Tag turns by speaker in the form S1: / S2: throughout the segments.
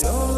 S1: Show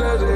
S1: entered